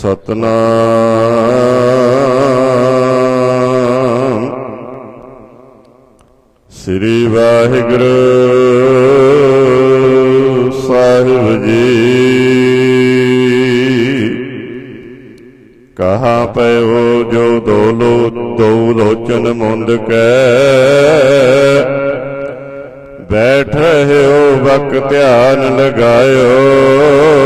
ਸਤਨਾਮ। ਸ੍ਰੀ ਵਾਹਿਗੁਰੂ ਸਾਹਿਬ ਜੀ। ਕਹਾ ਪਇਓ ਜੋ ਦੋਲੋ ਦੋ ਲੋਚਨ ਮੁੰਦ ਕੈ। ਬੈਠ ਰਹਿਓ ਬਕ ਧਿਆਨ ਲਗਾਇਓ।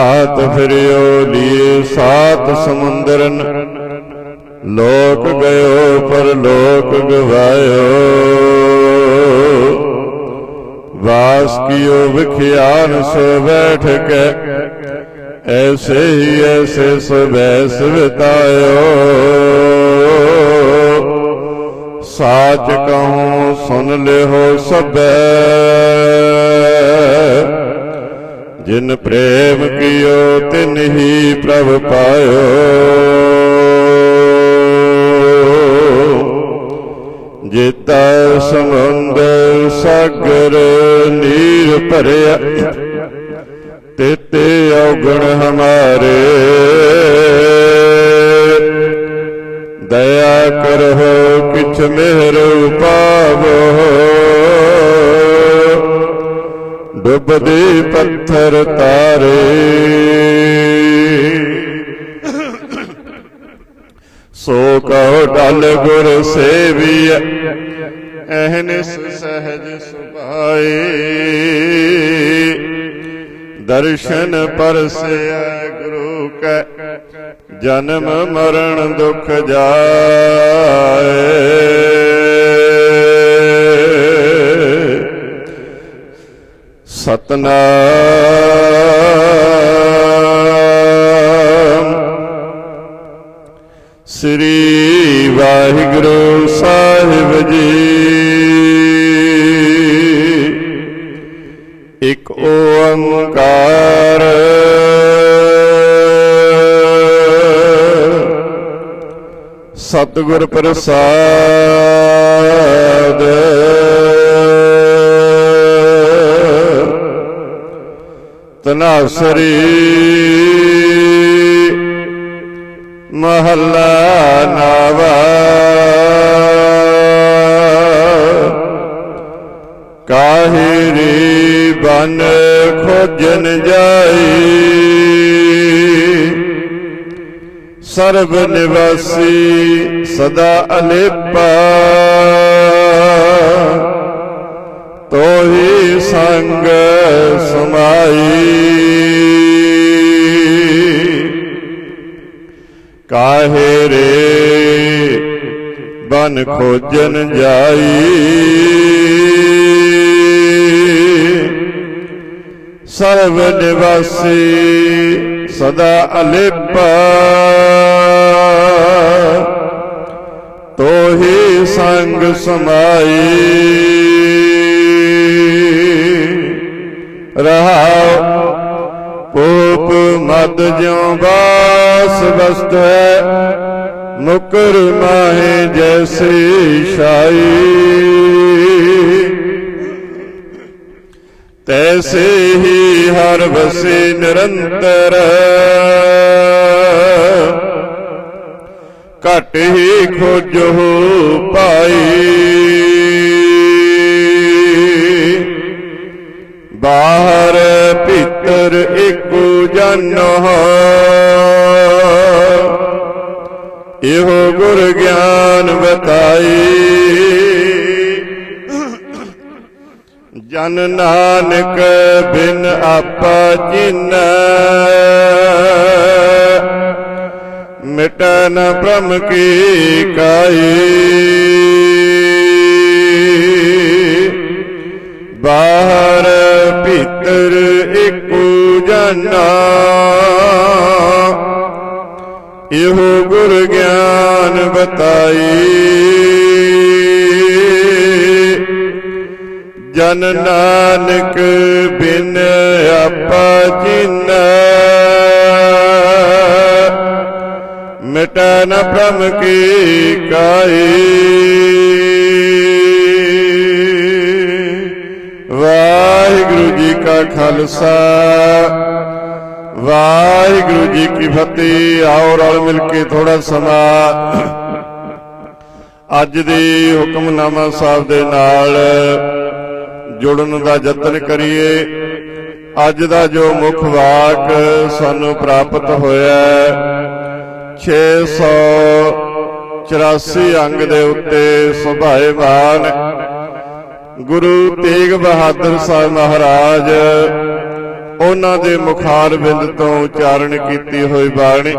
ਨਾਤ ਫਿਰਿਓ ਲੀਏ ਸਾਤ ਸਮੁੰਦਰਨ ਲੋਕ ਗਇਓ ਪਰ ਲੋਕ ਗਵਾਇਓ। ਵਾਸ ਕੀਓ ਵਿਖਿਆਨ ਸੋ ਬੈਠ ਕੇ, ਐਸੇ ਹੀ ਐਸੇ ਸਬੈਸ ਵਿਤਾਇਓ ਸਾਚ ਕਹੂੰ, ਸੁਨ ਲਿਓ ਸਬੈ ਜਿਨ ਪ੍ਰੇਮ ਕੀਓ, ਤਿਨ ਹੀ ਪ੍ਰਭ ਪਾਇਓ। ਜੀਤਾ ਸਮੁੰਦਰ ਸਾਗਰ ਨੀਰ ਭਰਿਆ, ਤੇਤੇ ਔਗਣ ਹਮਾਰੇ। ਦਇਆ ਕਰੋ ਕਿਛ ਮਿਹਰ ਉਪਾਵੋ। ਡੁੱਬਦੇ ਪੱਥਰ ਤਾਰੇ। ਸੋ ਕਹੋ ਡਲ ਗੁਰ ਸੇਵੀਐ ਅਹਨਿਸ ਸਹਜ ਸੁਭਾਏ। ਦਰਸ਼ਨ ਪਰਸਿਆ ਗੁਰੂ ਕੈ, ਜਨਮ ਮਰਨ ਦੁਖ ਜਾਏ। ਸਤਨਾਮ। ਸ੍ਰੀ ਵਾਹਿਗੁਰੂ ਸਾਹਿਬ ਜੀ। ਇੱਕ ਓੰਕਾਰ। ਸਤਿਗੁਰ ਪ੍ਰਸਾਦ। ਤਨਾਸਰੀ ਮਹੱਲਾ ਨਾਵਾ। ਕਾਹਿਰੀ ਬਨ ਖੋਜਨ ਜਾਈ। ਸਰਬ ਨਿਵਾਸੀ ਸਦਾ ਅਲੇਪਾ। ਤੋਹੀ ਸੰਗ ਸਮਾਈ। ਕਾਹੇ ਰੇ ਬਨ ਖੋਜਨ ਜਾਈ। ਸਰਬ ਨਿਵਾਸੀ ਸਦਾ ਅਲਿਪ। ਤੋਹੀ ਸੰਗ ਸਮਾਈ। ਰਹਾਉ ਪੂਪ ਮਦ ਜਿਉ ਬਾਸ ਬਸਤ ਮੁਕਰ ਮਾਹੇ ਜੈਸੀ ਸ਼ਾਈ ਤੈਸੇ ਹੀ ਹਰ ਵਸੇ ਨਿਰੰਤਰ। ਘਟ ਹੀ ਖੋਜੋ ਪਾਈ ਇੱਕੋ ਜਾਨੋ ਇਹੋ ਗੁਰ ਗਿਆਨ ਬਤਾਈ ਜਨ ਨਾਨਕ ਬਿਨ ਆਪਾ ਚਿੰਨ। ਮਿਟਨ ਬ੍ਰਹਮ ਕੀ ਕਾਈ। ਬਾਹਰ ਇਹੋ ਗੁਰ ਗਿਆਨ ਬਤਾਈ। ਜਨ ਨਾਨਕ ਬਿਨ ਆਪਾ ਜਿਨ। ਮਿਟੈ ਨ ਬ੍ਰਹਮ ਕੀ ਕਾਈ। ਵਾਹਿਗੁਰੂ ਜੀ ਕਾ ਖਾਲਸਾ। ਆਓ ਰਲ ਮਿਲ ਕੇ ਥੋੜਾ ਸਮਾਂ। ਅੱਜ ਦੀ ਹੁਕਮਨਾਮਾ ਸਾਹਿਬ ਦੇ ਨਾਲ ਜੁੜਨ ਦਾ ਯਤਨ ਕਰੀਏ। ਅੱਜ ਦਾ ਜੋ ਮੁੱਖ ਵਾਕ ਸਾਨੂੰ ਪ੍ਰਾਪਤ ਹੋਇਆ ਹੈ 684 ਅੰਗ ਦੇ ਉੱਤੇ ਸੁਭਾਏਵਾਨ ਗੁਰੂ ਤੇਗ ਬਹਾਦਰ ਸਾਹਿਬ ਮਹਾਰਾਜ ਉਹਨਾਂ ਦੇ ਮੁਖਾਰ ਬਿੰਦ ਤੋਂ ਉਚਾਰਨ ਕੀਤੀ ਹੋਈ ਬਾਣੀ।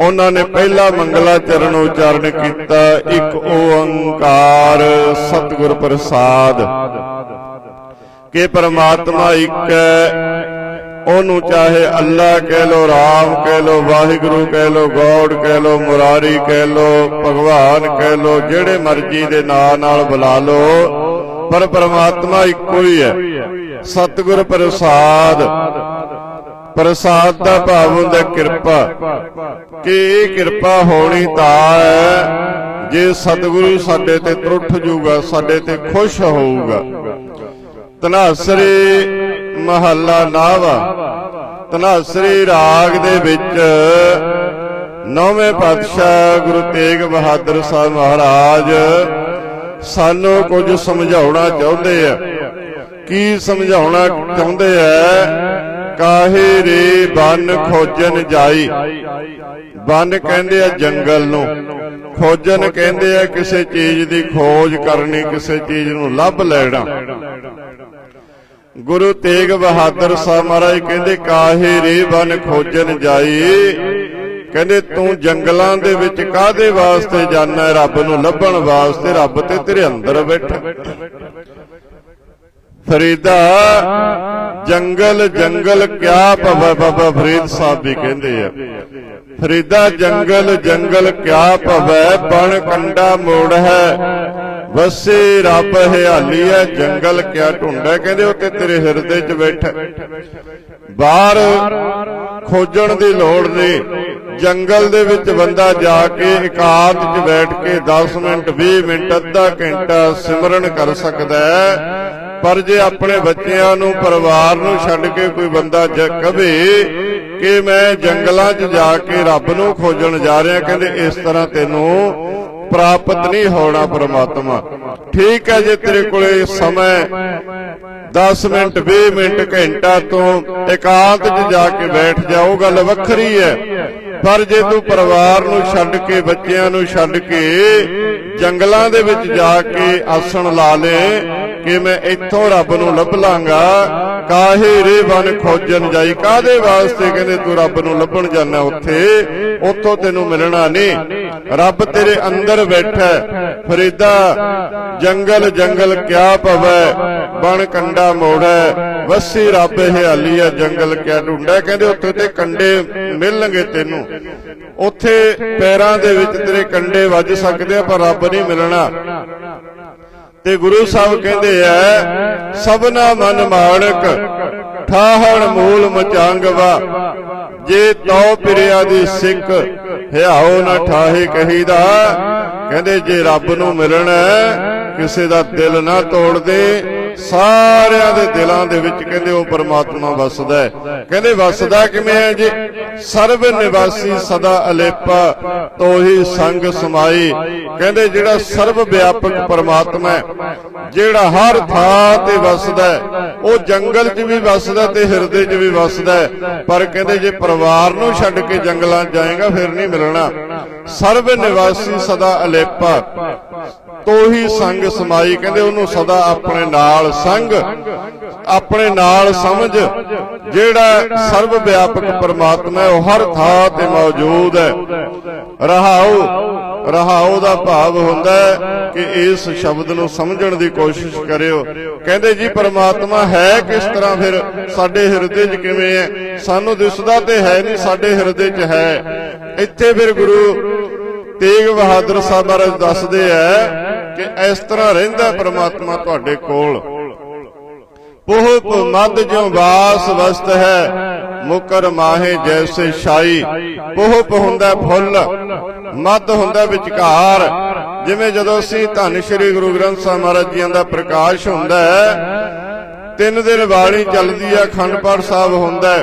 ਉਹਨਾਂ ਨੇ ਪਹਿਲਾ ਮੰਗਲਾ ਚਰਨ ਉਚਾਰਨ ਕੀਤਾ, ਇੱਕ ਓੰਕਾਰ ਸਤਿਗੁਰ ਪ੍ਰਸਾਦ। ਕਿ ਪਰਮਾਤਮਾ ਇੱਕ ਹੈ, ਉਹਨੂੰ ਚਾਹੇ ਅੱਲਾ ਕਹਿ ਲੋ ਰਾਮ ਕਹਿ ਲੋ ਵਾਹਿਗੁਰੂ ਕਹਿ ਲੋ ਗੋਡ ਕਹਿ ਲੋ ਮੁਰਾਰੀ ਕਹਿ ਲੋ ਭਗਵਾਨ ਕਹਿ ਲੋ ਜਿਹੜੇ ਮਰਜ਼ੀ ਦੇ ਨਾਂ ਨਾਲ ਬੁਲਾ ਲੋ ਪਰ ਪਰਮਾਤਮਾ ਇੱਕੋ ਹੀ ਹੈ। ਸਤਿਗੁਰ ਪ੍ਰਸਾਦ। ਪ੍ਰਸਾਦ ਦਾ ਭਾਵ ਹੁੰਦਾ ਕਿਰਪਾ। ਕਿ ਇਹ ਕਿਰਪਾ ਹੋਣੀ ਤਾਂ ਹੈ, ਜੇ ਸਤਿਗੁਰੂ ਸਾਡੇ ਤੇ ਤਰੁੱਠ ਜੂਗਾ ਸਾਡੇ ਤੇ ਖੁਸ਼ ਹੋਊਗਾ। ਤਨਾਸਰੀ ਮਹੱਲਾ ਨਾਵਾ। ਤਨਾਸਰੀ ਰਾਗ ਦੇ ਵਿੱਚ ਨੌਵੇਂ ਪਾਤਸ਼ਾਹ ਗੁਰੂ ਤੇਗ ਬਹਾਦਰ ਸਾਹਿਬ ਮਹਾਰਾਜ ਸਾਨੂੰ ਕੁਝ ਸਮਝਾਉਣਾ ਚਾਹੁੰਦੇ ਆ। ਕੀ ਸਮਝਾਉਣਾ ਚਾਹੁੰਦੇ ਆ ਕਾਹੇ ਰੇ ਬਨ ਖੋਜਨ ਜਾਈ? ਬਨ ਕਹਿੰਦੇ ਆ ਜੰਗਲ ਨੂੰ। ਖੋਜਨ ਕਹਿੰਦੇ ਆ ਕਿਸੇ ਚੀਜ਼ ਦੀ ਖੋਜ ਕਰਨੀ, ਕਿਸੇ ਚੀਜ਼ ਨੂੰ ਲੱਭ ਲੈਣਾ। ਗੁਰੂ ਤੇਗ ਬਹਾਦਰ ਸਾਹਿਬ ਮਹਾਰਾਜ ਕਹਿੰਦੇ, ਕਾਹੇ ਰੇ ਬਨ ਖੋਜਨ ਜਾਈ? ਕਹਿੰਦੇ, ਤੂੰ ਜੰਗਲਾਂ ਦੇ ਵਿੱਚ ਕਾਦੇ ਵਾਸਤੇ ਜਾਣਾ ਰੱਬ ਨੂੰ ਲੱਭਣ ਵਾਸਤੇ, ਰੱਬ ਤੇ ਤੇਰੇ ਅੰਦਰ ਬੈਠਾ। ਫਰੀਦਾ। ਜੰਗਲ ਜੰਗਲ ਕਿਆ ਭਵੈ ਬਾਬਾ ਫਰੀਦ ਸਾਹਿਬ ਵੀ ਕਹਿੰਦੇ ਆ। ਫਰੀਦਾ, ਜੰਗਲ ਜੰਗਲ ਕਿਆ ਭਵੈ ਬਣ ਕੰਡਾ ਮੋੜ ਹੈ। ਵਸੇ ਰੱਬ ਹਿਆਲੀ ਹੈ। ਜੰਗਲ ਕਿਆ ਢੁੰਡਾ ਕਹਿੰਦੇ ਉਹ ਤੇ ਤੇਰੇ ਹਿਰਦੇ 'ਚ ਬੈਠਾ। ਬਾਹਰ ਖੋਜਣ ਦੀ ਲੋੜ ਨਹੀਂ। ਜੰਗਲ ਦੇ ਵਿੱਚ ਬੰਦਾ ਜਾ ਕੇ ਇਕਾਂਤ 'ਚ ਬੈਠ ਕੇ 10 ਮਿੰਟ 20 ਮਿੰਟ, ਅੱਧਾ ਘੰਟਾ ਸਿਮਰਨ ਕਰ ਸਕਦਾ ਹੈ। ਪਰ ਜੇ ਆਪਣੇ ਬੱਚਿਆਂ ਨੂੰ, ਪਰਿਵਾਰ ਨੂੰ ਛੱਡ ਕੇ ਕੋਈ ਬੰਦਾ ਕਵੇ ਕਿ ਮੈਂ ਜੰਗਲਾਂ 'ਚ ਜਾ ਕੇ ਰੱਬ ਨੂੰ ਖੋਜਣ ਜਾ ਰਿਹਾ, ਕਹਿੰਦੇ ਇਸ ਤਰ੍ਹਾਂ ਤੈਨੂੰ ਪ੍ਰਾਪਤ ਨਹੀਂ ਹੋਣਾ ਪ੍ਰਮਾਤਮਾ। ਠੀਕ ਹੈ ਜੇ ਤੇਰੇ ਕੋਲੇ ਸਮਾਂ 10 ਮਿੰਟ 20 ਮਿੰਟ, ਘੰਟਾ ਤੋਂ ਇਕਾਂਤ 'ਚ ਜਾ ਕੇ ਬੈਠ ਜਾ ਉਹ ਗੱਲ ਵੱਖਰੀ ਹੈ। ਪਰ ਜੇ ਤੂੰ ਪਰਿਵਾਰ ਨੂੰ ਛੱਡ ਕੇ, ਬੱਚਿਆਂ ਨੂੰ ਛੱਡ ਕੇ ਜੰਗਲਾਂ ਦੇ ਵਿੱਚ ਜਾ ਕੇ ਆਸਣ ਲਾ ਲੇ ਕਿ ਮੈਂ ਇੱਥੋਂ ਰੱਬ ਨੂੰ ਲੱਭ ਲਾਂਗਾ। ਕਾਹੇ ਰੇ ਬਨ ਖੋਜਣ ਜਾਈ? ਕਾਦੇ ਵਾਸਤੇ ਕਹਿੰਦੇ ਤੂੰ ਰੱਬ ਨੂੰ ਲੱਭਣ ਜਾਣਾ ਉੱਥੇ? ਉੱਥੋਂ ਤੈਨੂੰ ਮਿਲਣਾ ਨਹੀਂ। ਰੱਬ ਤੇਰੇ ਅੰਦਰ ਬੈਠਾ ਫਰੀਦਾ, ਜੰਗਲ ਜੰਗਲ ਕਿਆ ਪਵੈ? ਬਣ ਕੰਡਾ ਮੋੜੈ ਵਸੀ ਰੱਬ ਹਿਆਲੀ ਹੈ, ਜੰਗਲ ਕਿਆ ਢੂੰਡਾ ਕਹਿੰਦੇ ਉੱਥੇ ਤੇ ਕੰਡੇ ਮਿਲਣਗੇ ਤੈਨੂੰ। ਉੱਥੇ ਪੈਰਾਂ ਦੇ ਵਿੱਚ ਤੇਰੇ ਕੰਡੇ ਵੱਜ ਸਕਦੇ ਆ, ਪਰ ਰੱਬ ਨਹੀਂ ਮਿਲਣਾ। ਤੇ ਗੁਰੂ ਸਾਹਿਬ ਕਹਿੰਦੇ ਐ ਸਭਨਾ ਮਨ ਮਾਣਕ, ਠਾਹਣ ਮੂਲ ਮਚਾਂਗਵਾ, ਜੇ ਤਉ ਪਿਰਿਆ ਦੀ ਸਿੱਖ ਹਿਆਓ ਨਾ ਠਾਹੇ ਕਹੀਦਾ। ਕਹਿੰਦੇ ਜੇ ਰੱਬ ਨੂੰ ਮਿਲਣਾ ਕਿਸੇ ਦਾ ਦਿਲ ਨਾ ਤੋੜਦੇ, ਸਾਰਿਆਂ ਦੇ ਦਿਲਾਂ ਦੇ ਵਿੱਚ ਕਹਿੰਦੇ ਉਹ ਪਰਮਾਤਮਾ ਵਸਦਾ ਹੈ। ਕਹਿੰਦੇ ਵਸਦਾ ਕਿਵੇਂ ਹੈ ਜੀ? ਸਰਬ ਨਿਵਾਸੀ ਸਦਾ ਅਲੇਪਾ, ਤੋਹੀ ਸੰਗ ਸਮਾਈ। ਕਹਿੰਦੇ ਜਿਹੜਾ ਸਰਬ ਵਿਆਪਕ ਪਰਮਾਤਮਾ ਹੈ, ਜਿਹੜਾ ਹਰ ਥਾਂ ਤੇ ਵਸਦਾ ਹੈ, ਉਹ ਜੰਗਲ 'ਚ ਵੀ ਵਸਦਾ ਤੇ ਹਿਰਦੇ 'ਚ ਵੀ ਵਸਦਾ ਹੈ। ਪਰ ਕਹਿੰਦੇ ਜੇ ਪਰਿਵਾਰ ਨੂੰ ਛੱਡ ਕੇ ਜੰਗਲਾਂ 'ਚ ਜਾਏਗਾ, ਫਿਰ ਨਹੀਂ ਮਿਲਣਾ। ਸਰਬ ਨਿਵਾਸੀ ਸਦਾ ਅਲੇਪਾ। ਤੋਹੀ ਸੰਗ ਸਮਾਈ, ਕਹਿੰਦੇ ਉਹਨੂੰ ਸਦਾ ਆਪਣੇ ਨਾਲ ਸੰਗ, ਆਪਣੇ ਨਾਲ ਸਮਝ, ਜਿਹੜਾ ਸਰਬ ਵਿਆਪਕ ਪਰਮਾਤਮਾ ਉਹ ਹਰ ਥਾਂ ਤੇ ਮੌਜੂਦ ਹੈ। ਰਹਾਉ ਰਹਾਉ ਦਾ ਭਾਵ ਹੁੰਦਾ ਕਿ ਇਸ ਸ਼ਬਦ ਨੂੰ ਸਮਝਣ ਦੀ ਕੋਸ਼ਿਸ਼ ਕਰਿਓ। ਕਹਿੰਦੇ ਜੀ, ਪਰਮਾਤਮਾ ਹੈ ਕਿਸ ਤਰ੍ਹਾਂ ਫਿਰ ਸਾਡੇ ਹਿਰਦੇ 'ਚ ਕਿਵੇਂ ਹੈ? ਸਾਨੂੰ ਦਿਸਦਾ ਤੇ ਹੈ ਨਹੀਂ ਸਾਡੇ ਹਿਰਦੇ 'ਚ ਹੈ। ਇੱਥੇ ਫਿਰ ਗੁਰੂ ਤੇਗ ਬਹਾਦਰ ਸਾਹਿਬ ਮਹਾਰਾਜ ਦੱਸਦੇ ਆ ਕਿ ਇਸ ਤਰ੍ਹਾਂ ਰਹਿੰਦਾ ਪਰਮਾਤਮਾ ਤੁਹਾਡੇ ਕੋਲ। ਪੋਹਪ ਮਦ ਜਿਉ ਵਾਸ ਵਸਤ ਹੈ। ਮੁਕਰ ਮਾਹੇ ਜੈਸੇ ਛਾਈ। ਪੋਹਪ ਹੁੰਦਾ ਫੁੱਲ ਮਦ ਹੁੰਦਾ ਵਿਚਕਾਰ। ਜਿਵੇਂ ਜਦੋਂ ਅਸੀਂ ਧੰਨ ਸ਼੍ਰੀ ਗੁਰੂ ਗ੍ਰੰਥ ਸਾਹਿਬ ਮਹਾਰਾਜ ਜੀਆਂ ਦਾ ਪ੍ਰਕਾਸ਼ ਹੁੰਦਾ ਹੈ, ਤਿੰਨ ਦਿਨ ਬਾਣੀ ਚੱਲਦੀ ਆ, ਅਖੰਡ ਪਾਠ ਸਾਹਿਬ ਹੁੰਦਾ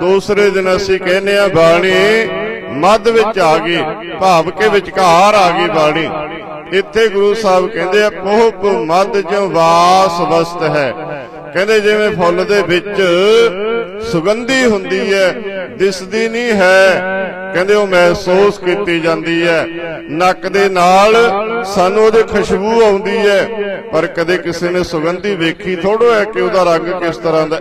ਦੂਸਰੇ ਦਿਨ ਅਸੀਂ ਕਹਿੰਦੇ ਆ ਬਾਣੀ, ਮੱਧ ਵਿੱਚ ਆ ਗਈ, ਭਾਵ ਕੇ ਵਿਚਕਾਰ ਆ ਗਈ ਬਾਣੀ। ਇੱਥੇ ਗੁਰੂ ਸਾਹਿਬ ਕਹਿੰਦੇ ਆ, ਪੋਹ ਮੱਧ ਜੋ ਵਾਸ ਵਸਤ ਹੈ। ਕਹਿੰਦੇ ਜਿਵੇਂ ਫੁੱਲ ਦੇ ਵਿੱਚ ਸੁਗੰਧੀ ਹੁੰਦੀ ਹੈ, ਦਿਸਦੀ ਨਹੀਂ ਹੈ। ਕਹਿੰਦੇ ਉਹ ਮਹਿਸੂਸ ਕੀਤੀ ਜਾਂਦੀ ਹੈ। ਨੱਕ ਦੇ ਨਾਲ ਸਾਨੂੰ ਉਹਦੀ ਖੁਸ਼ਬੂ ਆਉਂਦੀ ਹੈ। ਪਰ ਕਦੇ ਕਿਸੇ ਨੇ ਸੁਗੰਧੀ ਵੇਖੀ ਥੋੜੋ ਹੈ ਕਿ ਉਹਦਾ ਰੰਗ ਕਿਸ ਤਰ੍ਹਾਂ ਦਾ।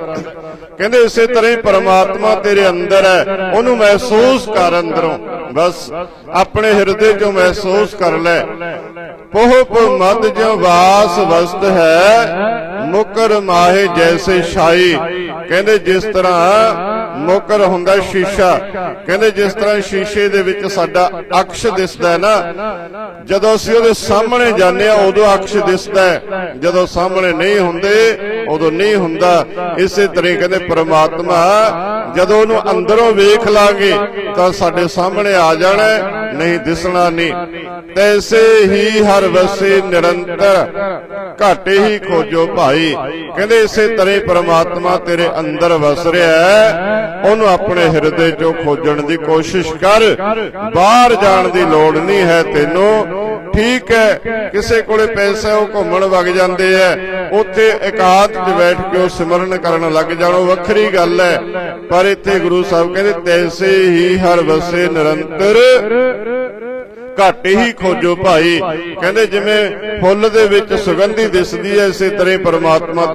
ਕਹਿੰਦੇ ਇਸੇ ਤਰ੍ਹਾਂ ਹੀ ਪਰਮਾਤਮਾ ਤੇਰੇ ਅੰਦਰ ਹੈ, ਉਹਨੂੰ ਮਹਿਸੂਸ ਕਰ ਅੰਦਰੋਂ। ਬਸ, ਆਪਣੇ ਹਿਰਦੇ ਚੋਂ ਮਹਿਸੂਸ ਕਰ ਲੈ। ਪੋਹ ਪੋ ਮਦ ਜੋ ਵਾਸ ਵਸਤ ਹੈ, ਮੁਕਰ ਮਾਹੇ ਜੈਸੇ ਛਾਈ। ਕਹਿੰਦੇ ਜਿਸ ਤਰ੍ਹਾਂ ਮੁਕਰ ਹੁੰਦਾ ਸ਼ੀਸ਼ਾ। ਕਹਿੰਦੇ ਜਿਸ ਤਰ੍ਹਾਂ ਸ਼ੀਸ਼ੇ ਦੇ ਵਿੱਚ ਸਾਡਾ ਅਕਸ਼ ਦਿਸਦਾ ਹੈ ਨਾ, ਜਦੋਂ ਅਸੀਂ ਉਹਦੇ ਸਾਹਮਣੇ ਜਾਂਦੇ ਆ ਉਦੋਂ ਅਕਸ਼ ਦਿਸਦਾ ਹੈ। ਜਦੋਂ ਸਾਹਮਣੇ ਨਹੀਂ ਹੁੰਦੇ, ਉਦੋਂ ਨਹੀਂ ਹੁੰਦਾ। ਇਸੇ ਤਰ੍ਹਾਂ ਕਹਿੰਦੇ ਪ੍ਰਮਾਤਮਾ, ਜਦੋਂ ਉਹਨੂੰ ਅੰਦਰੋਂ ਵੇਖ ਲਾਂਗੇ, ਤਾਂ ਸਾਡੇ ਸਾਹਮਣੇ ਆ ਜਾਣਾ ਨਹੀਂ ਦਿਸਣਾ ਨਹੀਂ। ਤੈਸੇ ਹੀ ਹਰ ਵਸੇ ਨਿਰੰਤਰ, ਘਾਟੇ ਹੀ ਖੋਜੋ ਭਾਈ। ਕਹਿੰਦੇ ਇਸੇ ਤਰ੍ਹਾਂ ਪ੍ਰਮਾਤਮਾ ਤੇਰੇ ਅੰਦਰ ਵਸ ਰਿਹਾ ਹੈ। ਉਹਨੂੰ ਆਪਣੇ ਹਿਰਦੇ ਚੋਂ ਖੋਜਣ ਦੀ ਕੋਸ਼ਿਸ਼ ਕਰ। ਬਾਹਰ ਜਾਣ ਦੀ ਲੋੜ ਨਹੀਂ ਹੈ ਤੈਨੂੰ। ਠੀਕ ਹੈ, ਕਿਸੇ ਕੋਲੇ ਪੈਸਾ ਉਹ ਘੁੰਮਣ ਵਗ ਜਾਂਦੇ ਐ ਉੱਥੇ ਇਕਾਂਤ 'ਚ ਬੈਠ ਕੇ ਉਹ ਸਿਮਰਨ ਕਰਨ ਲੱਗ ਜਾਣ, ਉਹ ਵੱਖਰੀ ਗੱਲ ਹੈ। ਪਰ ਇੱਥੇ ਗੁਰੂ ਸਾਹਿਬ ਕਹਿੰਦੇ, ਤੈਸੇ ਹੀ ਹਰ ਵਸੇ ਨਿਰੰਤਰ। ਘੱਟ ਹੀ ਖੋਜੋ ਭਾਈ। ਕਹਿੰਦੇ ਜਿਵੇਂ ਫੁੱਲ ਦੇ ਵਿੱਚ ਸੁਗੰਧੀ ਦਿਸਦੀ ਹੈ ਇਸੇ ਤਰ੍ਹਾਂ ਹੀ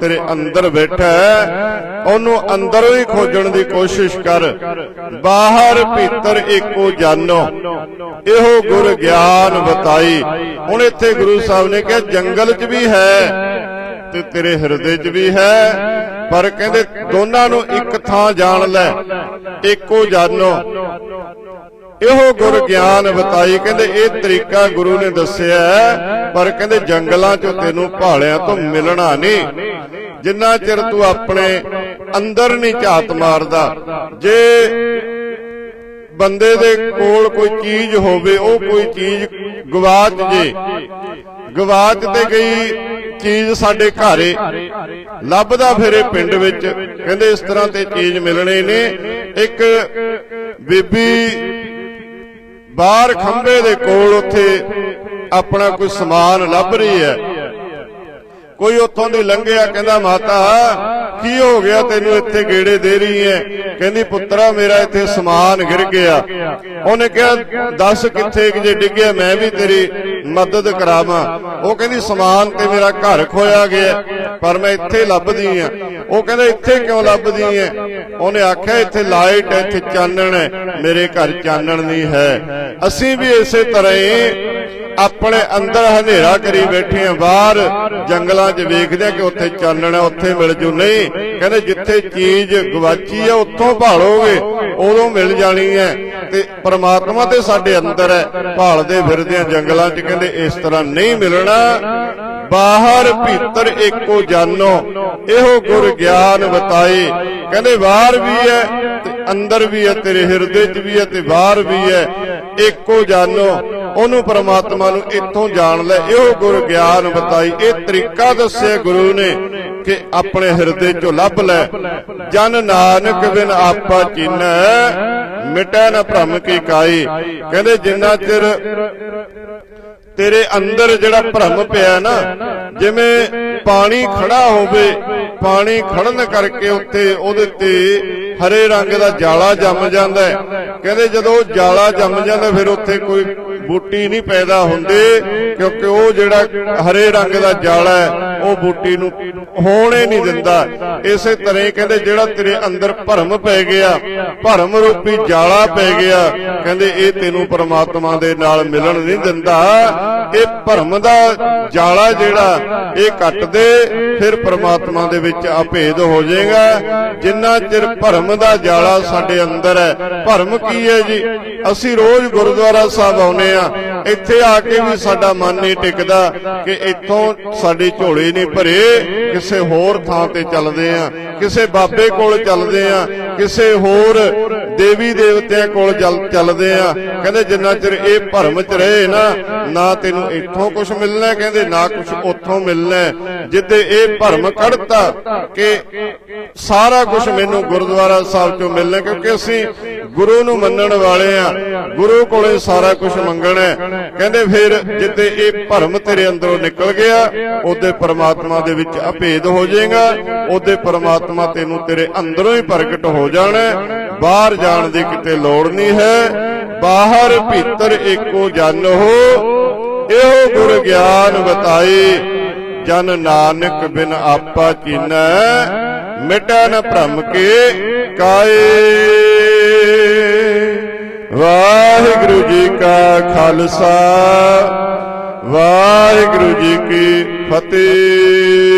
ਤੇਰੇ ਅੰਦਰ ਬੈਠਾ ਹੈ ਉਹਨੂੰ ਅੰਦਰੋਂ ਹੀ ਖੋਜਣ ਦੀ ਕੋਸ਼ਿਸ਼ ਕਰ। ਬਾਹਰ ਭੀਤਰ ਏਕੋ ਜਾਨੋ। ਇਹੋ ਗੁਰ ਗਿਆਨ ਬਤਾਈ। ਹੁਣ ਇੱਥੇ ਗੁਰੂ ਸਾਹਿਬ ਨੇ ਕਿਹਾ, ਜੰਗਲ 'ਚ ਵੀ ਹੈ ਤੇ ਤੇਰੇ ਹਿਰਦੇ 'ਚ ਵੀ ਹੈ। ਪਰ ਕਹਿੰਦੇ ਦੋਨਾਂ ਨੂੰ ਇੱਕ ਥਾਂ ਜਾਣ ਲੈ। ਏਕੋ ਜਾਨੋ। ਇਹੋ ਗੁਰ ਗਿਆਨ ਬਤਾਈ। ਕਹਿੰਦੇ ਇਹ ਤਰੀਕਾ ਗੁਰੂ ਨੇ ਦੱਸਿਆ ਪਰ ਕਹਿੰਦੇ ਜੰਗਲਾਂ 'ਚੋਂ ਤੈਨੂੰ ਭਾਲਿਆਂ ਤੋਂ ਮਿਲਣਾ ਨਹੀਂ। ਜਿੰਨਾ ਚਿਰ ਤੂੰ ਆਪਣੇ ਅੰਦਰ ਨਹੀਂ ਝਾਤ ਮਾਰਦਾ, ਜੇ ਬੰਦੇ ਦੇ ਕੋਲ ਕੋਈ ਚੀਜ਼ ਹੋਵੇ, ਉਹ ਕੋਈ ਚੀਜ਼ ਗਵਾਚ ਜੇ ਗਵਾਚ ਤੇ ਗਈ ਚੀਜ਼ ਸਾਡੇ ਘਰੇ ਲੱਭਦਾ ਫਿਰੇ ਪਿੰਡ ਵਿੱਚ, ਕਹਿੰਦੇ ਇਸ ਤਰ੍ਹਾਂ ਤੇ ਚੀਜ਼ ਮਿਲਣੇ ਨੇ ਇੱਕ ਬੀਬੀ ਬਾਹਰ ਖੰਭੇ ਦੇ ਕੋਲ ਉੱਥੇ ਆਪਣਾ ਕੋਈ ਸਮਾਨ ਲੱਭ ਰਹੀ ਹੈ। ਕੋਈ ਉੱਥੋਂ ਦੀ ਲੰਘਿਆ ਕਹਿੰਦਾ, ਮਾਤਾ, ਕੀ ਹੋ ਗਿਆ ਤੈਨੂੰ ਇੱਥੇ ਗੇੜੇ ਦੇ ਰਹੀ ਐ? ਕਹਿੰਦੀ, ਪੁੱਤਰਾ, ਮੇਰਾ ਇੱਥੇ ਸਮਾਨ ਗਿਰ ਗਿਆ। ਉਹਨੇ ਕਿਹਾ, ਦੱਸ ਕਿੱਥੇ ਜੇ ਡਿੱਗਿਆ, ਮੈਂ ਵੀ ਤੇਰੀ ਮਦਦ ਕਰਾਵਾਂ। ਉਹ ਕਹਿੰਦੀ, ਸਮਾਨ ਤੇ ਮੇਰਾ ਘਰ ਖੋਇਆ ਗਿਆ, ਪਰ ਮੈਂ ਇੱਥੇ ਲੱਭਦੀ ਆ ਉਹ ਕਹਿੰਦਾ, ਇੱਥੇ ਕਿਉਂ ਲੱਭਦੀ ਐ? ਉਹਨੇ ਆਖਿਆ, ਇੱਥੇ ਲਾਈਟ ਹੈ, ਇੱਥੇ ਚਾਨਣ ਹੈ। ਮੇਰੇ ਘਰ ਚਾਨਣ ਨਹੀਂ ਹੈ। ਅਸੀਂ ਵੀ ਇਸੇ ਤਰ੍ਹਾਂ ਹੀ ਆਪਣੇ ਅੰਦਰ ਹਨੇਰਾ ਕਰੀ ਬੈਠੇ ਆ ਬਾਹਰ, ਜੰਗਲਾਂ 'ਚ ਵੇਖਦੇ ਆ ਕਿ ਉੱਥੇ ਚਾਨਣ ਹੈ ਉੱਥੇ ਮਿਲ ਜੂ। ਨਹੀਂ, ਕਹਿੰਦੇ ਜਿੱਥੇ ਚੀਜ਼ ਗਵਾਚੀ ਹੈ ਉੱਥੋਂ ਭਾਲੋਗੇ, ਉਦੋਂ ਮਿਲ ਜਾਣੀ ਹੈ ਤੇ ਪਰਮਾਤਮਾ ਤੇ ਸਾਡੇ ਅੰਦਰ ਹੈ, ਭਾਲਦੇ ਫਿਰਦੇ ਆ ਜੰਗਲਾਂ 'ਚ, ਕਹਿੰਦੇ ਇਸ ਤਰ੍ਹਾਂ ਨਹੀਂ ਮਿਲਣਾ। ਬਾਹਰ ਭੀਤਰ ਏਕੋ ਜਾਨੋ, ਇਹੋ ਗੁਰ ਗਿਆਨ ਬਤਾਈ ਕਹਿੰਦੇ ਬਾਹਰ ਵੀ ਹੈ, ਤੇ ਅੰਦਰ ਵੀ ਹੈ, ਤੇਰੇ ਹਿਰਦੇ 'ਚ ਵੀ ਹੈ, ਤੇ ਬਾਹਰ ਵੀ ਹੈ। ਏਕੋ ਜਾਨੋ ਉਹਨੂੰ ਪਰਮਾਤਮਾ ਨੂੰ ਇੱਥੋਂ ਜਾਣ ਲੈ। ਇਹੋ ਗੁਰ ਗਿਆਨ ਬਤਾਈ। ਇਹ ਤਰੀਕਾ ਦੱਸਿਆ ਗੁਰੂ ਨੇ ਕਿ ਆਪਣੇ ਹਿਰਦੇ ਚੋਂ ਲੱਭ ਲੈ। ਜਨ ਨਾਨਕ ਬਿਨ ਆਪਾ ਚੀਨੈ, ਮਿਟੈ ਨ ਭ੍ਰਮ ਕੀ ਕਾਈ। ਕਹਿੰਦੇ ਜਿੰਨਾ ਚਿਰ ਤੇਰੇ ਅੰਦਰ ਜਿਹੜਾ ਭ੍ਰਮ ਪਿਆ ਨਾ, ਜਿਵੇਂ ਪਾਣੀ ਖੜਾ ਹੋਵੇ, ਪਾਣੀ ਖੜਨ ਕਰਕੇ ਉੱਤੇ ਉਹਦੇ ਤੇ ਹਰੇ ਰੰਗ ਦਾ ਜਾਲਾ ਜੰਮ ਜਾਂਦਾ ਕਹਿੰਦੇ ਜਦੋਂ ਉਹ ਜਾਲਾ ਜੰਮ ਜਾਂਦਾ, ਫਿਰ ਉੱਥੇ ਕੋਈ ਬੂਟੀ ਨਹੀਂ ਪੈਦਾ ਹੁੰਦੀ, ਕਿਉਂਕਿ ਉਹ ਜਿਹੜਾ ਹਰੇ ਰੰਗ ਦਾ ਜਾਲਾ ਹੈ, ਉਹ ਬੂਟੀ ਨੂੰ ਹੋਣੇ ਨਹੀਂ ਦਿੰਦਾ। ਇਸੇ ਤਰ੍ਹਾਂ ਕਹਿੰਦੇ, ਜਿਹੜਾ ਤੇਰੇ ਅੰਦਰ ਭਰਮ ਪੈ ਗਿਆ, ਭਰਮ ਰੂਪੀ ਜਾਲਾ ਪੈ ਗਿਆ, ਕਹਿੰਦੇ ਇਹ ਤੈਨੂੰ ਪਰਮਾਤਮਾ ਦੇ ਨਾਲ ਮਿਲਣ ਨਹੀਂ ਦਿੰਦਾ। ਇਹ ਭਰਮ ਦਾ ਜਾਲਾ ਜਿਹੜਾ, ਇਹ ਕੱਟ ਦੇ, ਫਿਰ ਪਰਮਾਤਮਾ ਦੇ ਵਿੱਚ ਅਭੇਦ ਹੋ ਜਾਏਗਾ। ਜਿੰਨਾ ਚਿਰ ਭਰਮ ਦਾ ਜਾਲਾ ਸਾਡੇ ਅੰਦਰ ਹੈ, ਭਰਮ ਕੀ ਹੈ ਜੀ? ਅਸੀਂ ਰੋਜ਼ ਗੁਰਦੁਆਰਾ ਸਾਹਿਬ ਆਉਨੇ ਆ। ਇੱਥੇ ਆ ਕੇ ਵੀ ਸਾਡਾ ਮਨ ਨਹੀਂ ਟਿਕਦਾ ਕਿ ਇੱਥੋਂ ਸਾਡੀ ਝੋਲੇ ਨਹੀਂ ਭਰੇ, ਕਿਸੇ ਹੋਰ ਥਾਂ ਤੇ ਚੱਲਦੇ ਆ, ਕਿਸੇ ਬਾਬੇ ਕੋਲ ਚੱਲਦੇ ਆ, ਕਿਸੇ ਹੋਰ ਦੇਵੀ ਦੇਵਤਿਆਂ ਕੋਲ ਚੱਲ- ਚੱਲਦੇ ਆ। ਕਹਿੰਦੇ ਜਿੰਨਾ ਚਿਰ ਇਹ ਭਰਮ ਚ ਰਹੇ ਨਾ ਨਾ ਤੈਨੂੰ ਇੱਥੋਂ ਕੁਝ ਮਿਲਣਾ, ਕਹਿੰਦੇ ਨਾ ਕੁਝ ਉੱਥੋਂ ਮਿਲਣਾ। ਜਿੱਦੇ ਇਹ ਭਰਮ ਕੱਢਤਾ ਕਿ ਸਾਰਾ ਕੁਝ ਮੈਨੂੰ ਗੁਰਦੁਆਰਾ ਸਾਹਿਬ ਚੋਂ ਮਿਲਣਾ, ਕਿਉਂਕਿ ਅਸੀਂ ਗੁਰੂ ਨੂੰ ਮੰਨਣ ਵਾਲੇ ਆ। ਗੁਰੂ ਕੋਲੇ ਸਾਰਾ ਕੁਝ ਮੰਗਣਾ ਕਹਿੰਦੇ ਫਿਰ ਜਿੱਦੇ ਇਹ ਭਰਮ ਤੇਰੇ ਅੰਦਰੋਂ ਨਿਕਲ ਗਿਆ, ਉਹਦੇ ਪਰਮਾਤਮਾ ਦੇ ਵਿੱਚ ਅਭੇਦ ਹੋ ਜਾਏਗਾ। ਉਹਦੇ ਪਰਮਾਤਮਾ ਤੈਨੂੰ ਤੇਰੇ ਅੰਦਰੋਂ ਹੀ ਪ੍ਰਗਟ ਹੋ ਜਾਣਾ ਬਾਹਰ ਜਾਣ ਦੀ ਕਿਤੇ ਲੋੜ ਨਹੀਂ ਹੈ। ਬਾਹਰ ਭੀਤਰ ਏਕੋ ਜਨ ਹੋ। ਇਹੋ ਗੁਰ ਗਿਆਨ ਬਤਾਈ, ਜਨ ਨਾਨਕ ਬਿਨ ਆਪਾ ਚੀਨੈ ਮਿਟੈ ਨ ਭ੍ਰਮ ਕੇ ਕਾਏ। ਵਾਹਿਗੁਰੂ ਜੀ ਕਾ ਖਾਲਸਾ, ਵਾਹਿਗੁਰੂ ਜੀ ਕੀ ਫਤਿਹ।